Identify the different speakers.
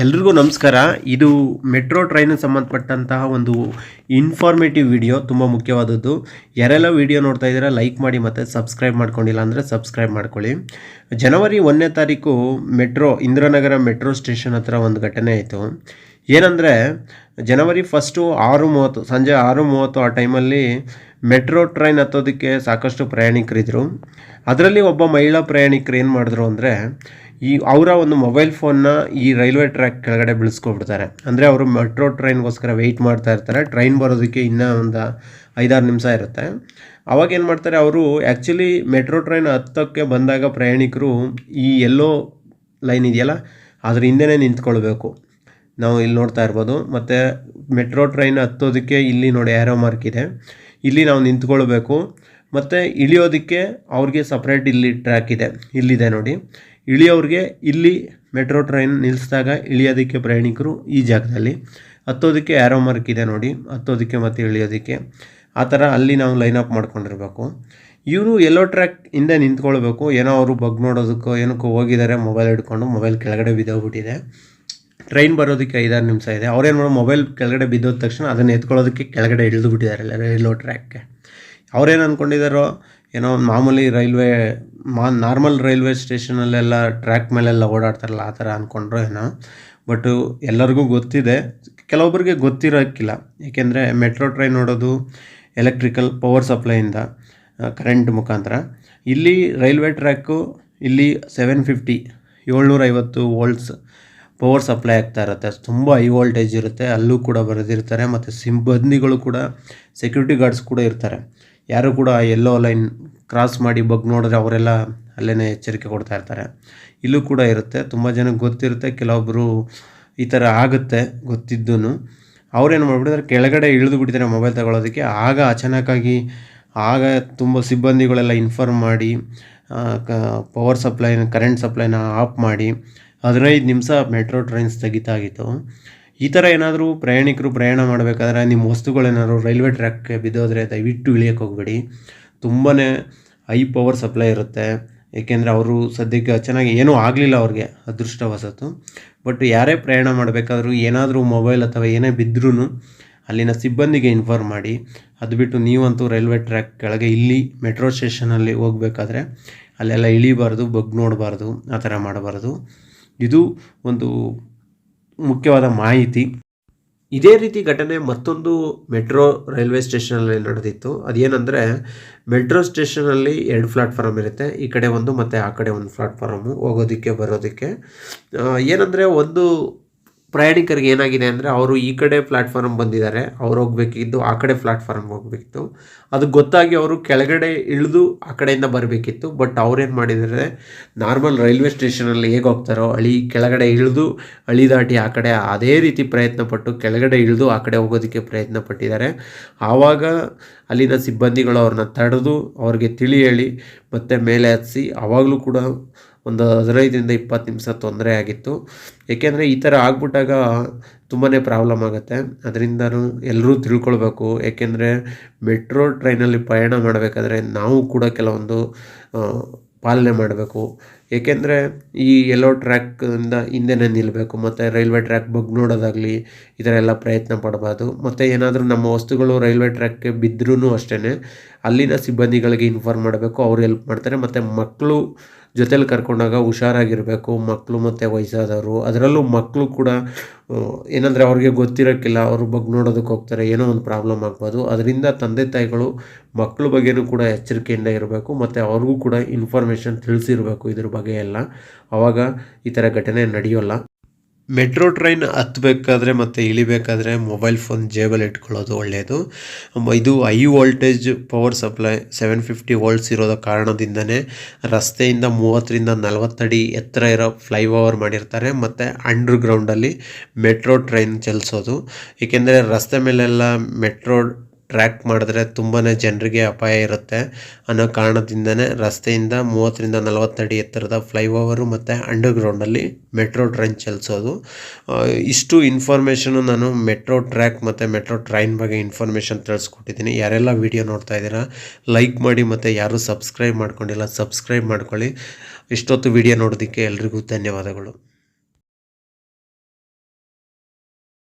Speaker 1: ಎಲ್ರಿಗೂ ನಮಸ್ಕಾರ. ಇದು ಮೆಟ್ರೋ ಟ್ರೈನ್ ಸಂಬಂಧಪಟ್ಟಂತಹ ಒಂದು ಇನ್ಫಾರ್ಮೇಟಿವ್ ವಿಡಿಯೋ ತುಂಬ ಮುಖ್ಯವಾದದ್ದು. ಯಾರೆಲ್ಲ ವಿಡಿಯೋ ನೋಡ್ತಾ ಇದ್ದೀರಾ ಲೈಕ್ ಮಾಡಿ ಮತ್ತು ಸಬ್ಸ್ಕ್ರೈಬ್ ಮಾಡ್ಕೊಂಡಿಲ್ಲ ಅಂದರೆ ಸಬ್ಸ್ಕ್ರೈಬ್ ಮಾಡ್ಕೊಳ್ಳಿ. ಜನವರಿ ಒಂದನೇ ತಾರೀಕು ಮೆಟ್ರೋ, ಇಂದಿರಾನಗರ ಮೆಟ್ರೋ ಸ್ಟೇಷನ್ ಹತ್ರ ಒಂದು ಘಟನೆ ಆಯಿತು. ಏನಂದರೆ, ಜನವರಿ ಫಸ್ಟು ಆರು ಮೂವತ್ತು, ಸಂಜೆ ಆರು ಮೂವತ್ತು ಆ ಟೈಮಲ್ಲಿ ಮೆಟ್ರೋ ಟ್ರೈನ್ ಹತ್ತೋದಕ್ಕೆ ಸಾಕಷ್ಟು ಪ್ರಯಾಣಿಕರಿದ್ದರು ಅದರಲ್ಲಿ ಒಬ್ಬ ಮಹಿಳಾ ಪ್ರಯಾಣಿಕರು ಏನು ಮಾಡಿದ್ರು ಅಂದರೆ ಈ ಅವರ ಒಂದು ಮೊಬೈಲ್ ಫೋನ್ನ ಈ ರೈಲ್ವೆ ಟ್ರ್ಯಾಕ್ ಕೆಳಗಡೆ ಬೀಳಿಸ್ಕೊಬಿಡ್ತಾರೆ. ಅಂದರೆ ಅವರು ಮೆಟ್ರೋ ಟ್ರೈನ್ಗೋಸ್ಕರ ವೆಯ್ಟ್ ಮಾಡ್ತಾ ಇರ್ತಾರೆ. ಟ್ರೈನ್ ಬರೋದಕ್ಕೆ ಇನ್ನೂ ಒಂದು ಐದಾರು ನಿಮಿಷ ಇರುತ್ತೆ. ಅವಾಗ ಏನು ಮಾಡ್ತಾರೆ ಅವರು ಆ್ಯಕ್ಚುಲಿ ಮೆಟ್ರೋ ಟ್ರೈನ್ ಹತ್ತೋಕ್ಕೆ ಬಂದಾಗ ಪ್ರಯಾಣಿಕರು ಈ ಎಲ್ಲೋ ಲೈನ್ ಇದೆಯಲ್ಲ, ಅದ್ರ ಹಿಂದೆನೇ ನಿಂತ್ಕೊಳ್ಬೇಕು. ನಾವು ಇಲ್ಲಿ ನೋಡ್ತಾ ಇರ್ಬೋದು. ಮತ್ತು ಮೆಟ್ರೋ ಟ್ರೈನ್ ಹತ್ತೋದಕ್ಕೆ ಇಲ್ಲಿ ನೋಡಿ ಆ್ಯರೋ ಮಾರ್ಕ್ ಇದೆ. ಇಲ್ಲಿ ನಾವು ನಿಂತ್ಕೊಳ್ಬೇಕು. ಮತ್ತು ಇಳಿಯೋದಕ್ಕೆ ಅವ್ರಿಗೆ ಸಪ್ರೇಟ್ ಇಲ್ಲಿ ಟ್ರ್ಯಾಕ್ ಇದೆ. ಇಲ್ಲಿದೆ ನೋಡಿ. ಇಳಿಯೋರಿಗೆ ಇಲ್ಲಿ ಮೆಟ್ರೋ ಟ್ರೈನ್ ನಿಲ್ಲಿಸಿದಾಗ ಇಳಿಯೋದಕ್ಕೆ ಪ್ರಯಾಣಿಕರು ಈ ಜಾಗದಲ್ಲಿ. ಹತ್ತೋದಕ್ಕೆ ಆ್ಯರೋ ಮಾರ್ಕ್ ಇದೆ ನೋಡಿ. ಹತ್ತೋದಕ್ಕೆ ಮತ್ತು ಇಳಿಯೋದಕ್ಕೆ. ಆ ಥರ ಅಲ್ಲಿ ನಾವು ಲೈನ್ ಅಪ್ ಮಾಡ್ಕೊಂಡಿರ್ಬೇಕು. ಇವರು ಎಲ್ಲೋ ಟ್ರ್ಯಾಕ್ ಹಿಂದೆ ನಿಂತ್ಕೊಳ್ಬೇಕು. ಏನೋ ಅವರು ಬಗ್ ನೋಡೋದಕ್ಕೋ ಏನಕ್ಕೋ ಹೋಗಿದ್ದಾರೆ ಮೊಬೈಲ್ ಹಿಡ್ಕೊಂಡು ಮೊಬೈಲ್ ಕೆಳಗಡೆ ಬಿದ್ದೋಗ್ಬಿಟ್ಟಿದೆ. ಟ್ರೈನ್ ಬರೋದಕ್ಕೆ ಐದಾರು ನಿಮಿಷ ಇದೆ. ಅವ್ರೇನು ಮಾಡೋ ಮೊಬೈಲ್ ಕೆಳಗಡೆ ಬಿದ್ದೋದ ತಕ್ಷಣ ಅದನ್ನು ಎತ್ಕೊಳ್ಳೋದಕ್ಕೆ ಕೆಳಗಡೆ ಇಳಿದು ಬಿಟ್ಟಿದ್ದಾರೆ ರೈಲ್ವೆ ಟ್ರ್ಯಾಕ್ಗೆ ಅವ್ರೇನು ಅಂದ್ಕೊಂಡಿದ್ದಾರೋ ಏನೋ ಮಾಮೂಲಿ ರೈಲ್ವೆ ಮಾ ನಾರ್ಮಲ್ ರೈಲ್ವೆ ಸ್ಟೇಷನಲ್ಲೆಲ್ಲ ಟ್ರ್ಯಾಕ್ ಮೇಲೆಲ್ಲ ಓಡಾಡ್ತಾರಲ್ಲ, ಆ ಥರ ಅಂದ್ಕೊಂಡ್ರು ಏನೋ. ಬಟ್ಟು ಎಲ್ಲರಿಗೂ ಗೊತ್ತಿದೆ. ಕೆಲವೊಬ್ಬರಿಗೆ ಗೊತ್ತಿರೋಕ್ಕಿಲ್ಲ. ಏಕೆಂದರೆ ಮೆಟ್ರೋ ಟ್ರೈನ್ ನೋಡೋದು ಎಲೆಕ್ಟ್ರಿಕಲ್ ಪವರ್ ಸಪ್ಲೈಯಿಂದ ಕರೆಂಟ್ ಮುಖಾಂತರ. ಇಲ್ಲಿ ರೈಲ್ವೆ ಟ್ರ್ಯಾಕು ಇಲ್ಲಿ ಸೆವೆನ್ ಫಿಫ್ಟಿ ಏಳ್ನೂರೈವತ್ತು ವೋಲ್ಟ್ಸ್ ಪವರ್ ಸಪ್ಲೈ ಆಗ್ತಾ ಇರುತ್ತೆ. ತುಂಬ ಹೈ ವೋಲ್ಟೇಜ್ ಇರುತ್ತೆ. ಅಲ್ಲೂ ಕೂಡ ಬರೆದಿರ್ತಾರೆ. ಮತ್ತು ಸಿಬ್ಬಂದಿಗಳು ಕೂಡ ಸೆಕ್ಯೂರಿಟಿ ಗಾರ್ಡ್ಸ್ ಕೂಡ ಇರ್ತಾರೆ. ಯಾರು ಕೂಡ ಎಲ್ಲೋ ಲೈನ್ ಕ್ರಾಸ್ ಮಾಡಿ ಬಗ್ ನೋಡಿದ್ರೆ ಅವರೆಲ್ಲ ಅಲ್ಲೇ ಎಚ್ಚರಿಕೆ ಕೊಡ್ತಾ ಇರ್ತಾರೆ. ಇಲ್ಲೂ ಕೂಡ ಇರುತ್ತೆ. ತುಂಬ ಜನಕ್ಕೆ ಗೊತ್ತಿರುತ್ತೆ. ಕೆಲವೊಬ್ಬರು ಈ ಥರ ಆಗುತ್ತೆ ಗೊತ್ತಿದ್ದೂ ಅವ್ರೇನು ಮಾಡಿಬಿಟ್ಟಿದ್ದಾರೆ? ಕೆಳಗಡೆ ಇಳಿದು ಬಿಟ್ಟಿದ್ದಾರೆ ಮೊಬೈಲ್ ತಗೊಳ್ಳೋದಕ್ಕೆ ಆಗ ಅಚಾನಕ್ಕಾಗಿ ಆಗ ತುಂಬ ಸಿಬ್ಬಂದಿಗಳೆಲ್ಲ ಇನ್ಫಾರ್ಮ್ ಮಾಡಿ ಪವರ್ ಸಪ್ಲೈನ ಕರೆಂಟ್ ಸಪ್ಲೈನ ಆಫ್ ಮಾಡಿ, ಹದಿನೈದು ನಿಮಿಷ ಮೆಟ್ರೋ ಟ್ರೈನ್ಸ್ ತೆಗಿತಾಗಿತ್ತು ಈ ಥರ ಏನಾದರೂ ಪ್ರಯಾಣಿಕರು ಪ್ರಯಾಣ ಮಾಡಬೇಕಾದ್ರೆ ನಿಮ್ಮ ವಸ್ತುಗಳೇನಾದ್ರು ರೈಲ್ವೆ ಟ್ರ್ಯಾಕ್ಗೆ ಬಿದ್ದೋದ್ರೆ ದಯವಿಟ್ಟು ಇಳಿಯೋಕ್ಕೆ ಹೋಗಬೇಡಿ. ತುಂಬಾ ಹೈ ಪವರ್ ಸಪ್ಲೈ ಇರುತ್ತೆ. ಏಕೆಂದರೆ ಅವರು ಸದ್ಯಕ್ಕೆ ಚೆನ್ನಾಗಿ ಏನೂ ಆಗಲಿಲ್ಲ ಅವ್ರಿಗೆ ಅದೃಷ್ಟವಸತ್ತು ಬಟ್ ಯಾರೇ ಪ್ರಯಾಣ ಮಾಡಬೇಕಾದ್ರೂ ಏನಾದರೂ ಮೊಬೈಲ್ ಅಥವಾ ಏನೇ ಬಿದ್ದರೂ ಅಲ್ಲಿನ ಸಿಬ್ಬಂದಿಗೆ ಇನ್ಫಾರ್ಮ್ ಮಾಡಿ. ಅದು ಬಿಟ್ಟು ನೀವಂತೂ ರೈಲ್ವೆ ಟ್ರ್ಯಾಕ್ ಕೆಳಗೆ ಇಲ್ಲಿ ಮೆಟ್ರೋ ಸ್ಟೇಷನಲ್ಲಿ ಹೋಗಬೇಕಾದ್ರೆ ಅಲ್ಲೆಲ್ಲ ಇಳಿಬಾರ್ದು ಬಗ್ ನೋಡಬಾರ್ದು, ಆ ಥರ ಮಾಡಬಾರ್ದು. ಇದು ಒಂದು ಮುಖ್ಯವಾದ ಮಾಹಿತಿ. ಇದೇ ರೀತಿ ಘಟನೆ ಮತ್ತೊಂದು ಮೆಟ್ರೋ ರೈಲ್ವೆ ಸ್ಟೇಷನಲ್ಲಿ ನಡೆದಿತ್ತು. ಅದೇನೆಂದರೆ, ಮೆಟ್ರೋ ಸ್ಟೇಷನಲ್ಲಿ ಎರಡು ಪ್ಲಾಟ್ಫಾರಮ್ ಇರುತ್ತೆ. ಈ ಕಡೆ ಒಂದು ಮತ್ತು ಆ ಕಡೆ ಒಂದು ಪ್ಲಾಟ್ಫಾರಮು ಹೋಗೋದಕ್ಕೆ, ಬರೋದಕ್ಕೆ. ಏನಂದರೆ, ಒಂದು ಪ್ರಯಾಣಿಕರಿಗೆ ಏನಾಗಿದೆ ಅಂದರೆ ಅವರು ಈ ಕಡೆ ಪ್ಲ್ಯಾಟ್ಫಾರ್ಮ್ ಬಂದಿದ್ದಾರೆ, ಅವ್ರು ಹೋಗಬೇಕಿದ್ದು ಆ ಕಡೆ ಪ್ಲ್ಯಾಟ್ಫಾರ್ಮ್ಗೆ ಹೋಗಬೇಕಿತ್ತು. ಅದು ಗೊತ್ತಾಗಿ ಅವರು ಕೆಳಗಡೆ ಇಳಿದು ಆ ಕಡೆಯಿಂದ ಬರಬೇಕಿತ್ತು. ಬಟ್ ಅವ್ರೇನು ಮಾಡಿದರೆ ನಾರ್ಮಲ್ ರೈಲ್ವೆ ಸ್ಟೇಷನಲ್ಲಿ ಹೇಗೆ ಹೋಗ್ತಾರೋ ಅಳಿ ಕೆಳಗಡೆ ಇಳಿದು ಅಳಿ ದಾಟಿ ಆ ಕಡೆ ಅದೇ ರೀತಿ ಪ್ರಯತ್ನ ಪಟ್ಟು ಕೆಳಗಡೆ ಇಳಿದು ಆ ಕಡೆ ಹೋಗೋದಕ್ಕೆ ಪ್ರಯತ್ನ ಪಟ್ಟಿದ್ದಾರೆ. ಆವಾಗ ಅಲ್ಲಿನ ಸಿಬ್ಬಂದಿಗಳು ಅವ್ರನ್ನ ತಡೆದು ಅವ್ರಿಗೆ ತಿಳಿ ಹೇಳಿ ಮತ್ತೆ ಮೇಲೆ ಹತ್ತಿಸಿ ಆವಾಗಲೂ ಕೂಡ ಒಂದು ಹದಿನೈದರಿಂದ ಇಪ್ಪತ್ತು ನಿಮಿಷ ತೊಂದರೆ ಆಗಿತ್ತು. ಏಕೆಂದರೆ ಈ ಥರ ಆಗ್ಬಿಟ್ಟಾಗ ತುಂಬಾ ಪ್ರಾಬ್ಲಮ್ ಆಗುತ್ತೆ. ಅದರಿಂದ ಎಲ್ಲರೂ ತಿಳ್ಕೊಳ್ಬೇಕು. ಏಕೆಂದರೆ ಮೆಟ್ರೋ ಟ್ರೈನಲ್ಲಿ ಪ್ರಯಾಣ ಮಾಡಬೇಕಾದ್ರೆ ನಾವು ಕೂಡ ಕೆಲವೊಂದು ಪಾಲನೆ ಮಾಡಬೇಕು. ಏಕೆಂದರೆ ಈ ಎಲ್ಲೋ ಟ್ರ್ಯಾಕಿಂದ ಹಿಂದೆನೇ ನಿಲ್ಲಬೇಕು ಮತ್ತು ರೈಲ್ವೆ ಟ್ರ್ಯಾಕ್ ಬಗ್ ನೋಡೋದಾಗಲಿ ಈ ಥರ ಎಲ್ಲ ಪ್ರಯತ್ನ ಪಡಬಾರ್ದು. ಮತ್ತು ಏನಾದರೂ ನಮ್ಮ ವಸ್ತುಗಳು ರೈಲ್ವೆ ಟ್ರ್ಯಾಕ್ಗೆ ಬಿದ್ದರೂ ಅಷ್ಟೇ ಅಲ್ಲಿನ ಸಿಬ್ಬಂದಿಗಳಿಗೆ ಇನ್ಫಾರ್ಮ್ ಮಾಡಬೇಕು. ಅವ್ರು ಹೆಲ್ಪ್ ಮಾಡ್ತಾರೆ. ಮತ್ತು ಮಕ್ಕಳು ಜೊತೇಲಿ ಕರ್ಕೊಂಡಾಗ ಹುಷಾರಾಗಿರಬೇಕು ಮಕ್ಕಳು ಮತ್ತು ವಯಸ್ಸಾದವರು. ಅದರಲ್ಲೂ ಮಕ್ಕಳು ಕೂಡ ಏನಂದರೆ ಅವ್ರಿಗೆ ಗೊತ್ತಿರೋಕ್ಕಿಲ್ಲ, ಅವ್ರ ಬಗ್ಗೆ ನೋಡೋದಕ್ಕೆ ಹೋಗ್ತಾರೆ, ಏನೋ ಒಂದು ಪ್ರಾಬ್ಲಮ್ ಆಗ್ಬೋದು. ಅದರಿಂದ ತಂದೆ ತಾಯಿಗಳು ಮಕ್ಕಳ ಬಗ್ಗೆನೂ ಕೂಡ ಎಚ್ಚರಿಕೆಯಿಂದ ಇರಬೇಕು, ಮತ್ತು ಅವ್ರಿಗೂ ಕೂಡ ಇನ್ಫಾರ್ಮೇಷನ್ ತಿಳಿಸಿರಬೇಕು ಇದ್ರ ಬಗ್ಗೆ ಎಲ್ಲ. ಆವಾಗ ಈ ಥರ ಘಟನೆ ನಡೆಯೋಲ್ಲ. ಮೆಟ್ರೋ ಟ್ರೈನ್ ಹತ್ತಬೇಕಾದ್ರೆ ಮತ್ತು ಇಳಿಬೇಕಾದ್ರೆ ಮೊಬೈಲ್ ಫೋನ್ ಜೇಬಲ್ಲಿ ಇಟ್ಕೊಳ್ಳೋದು ಒಳ್ಳೆಯದು ಇದು high voltage power supply seven fifty volts ಇರೋದ ಕಾರಣದಿಂದನೇ ರಸ್ತೆಯಿಂದ ಮೂವತ್ತರಿಂದ ನಲವತ್ತಡಿ ಎತ್ತರ ಇರೋ ಫ್ಲೈ ಓವರ್ ಮಾಡಿರ್ತಾರೆ. ಮತ್ತು ಅಂಡರ್ ಗ್ರೌಂಡಲ್ಲಿ ಮೆಟ್ರೋ ಟ್ರೈನ್ ಚಲಿಸೋದು. ಏಕೆಂದರೆ ರಸ್ತೆ ಮೇಲೆಲ್ಲ ಮೆಟ್ರೋ ಟ್ರ್ಯಾಕ್ ಮಾಡಿದ್ರೆ ತುಂಬಾ ಜನರಿಗೆ ಅಪಾಯ ಇರುತ್ತೆ. ಅನ್ನೋ ಕಾರಣದಿಂದನೇ ರಸ್ತೆಯಿಂದ ಮೂವತ್ತರಿಂದ ನಲವತ್ತಡಿ ಎತ್ತರದ ಫ್ಲೈಓವರು ಮತ್ತು ಅಂಡರ್ಗ್ರೌಂಡಲ್ಲಿ ಮೆಟ್ರೋ ಟ್ರೈನ್ ಚಲಿಸೋದು. ಇಷ್ಟು ಇನ್ಫಾರ್ಮೇಷನು ನಾನು ಮೆಟ್ರೋ ಟ್ರ್ಯಾಕ್ ಮತ್ತು ಮೆಟ್ರೋ ಟ್ರೈನ್ ಬಗ್ಗೆ ಇನ್ಫಾರ್ಮೇಷನ್ ತಿಳಿಸ್ಕೊಟ್ಟಿದ್ದೀನಿ. ಯಾರೆಲ್ಲ ವಿಡಿಯೋ ನೋಡ್ತಾ ಇದ್ದೀರಾ ಲೈಕ್ ಮಾಡಿ ಮತ್ತು ಯಾರೂ ಸಬ್ಸ್ಕ್ರೈಬ್ ಮಾಡ್ಕೊಂಡಿಲ್ಲ ಸಬ್ಸ್ಕ್ರೈಬ್ ಮಾಡ್ಕೊಳ್ಳಿ. ಇಷ್ಟೊತ್ತು ವಿಡಿಯೋ ನೋಡೋದಕ್ಕೆ ಎಲ್ರಿಗೂ ಧನ್ಯವಾದಗಳು.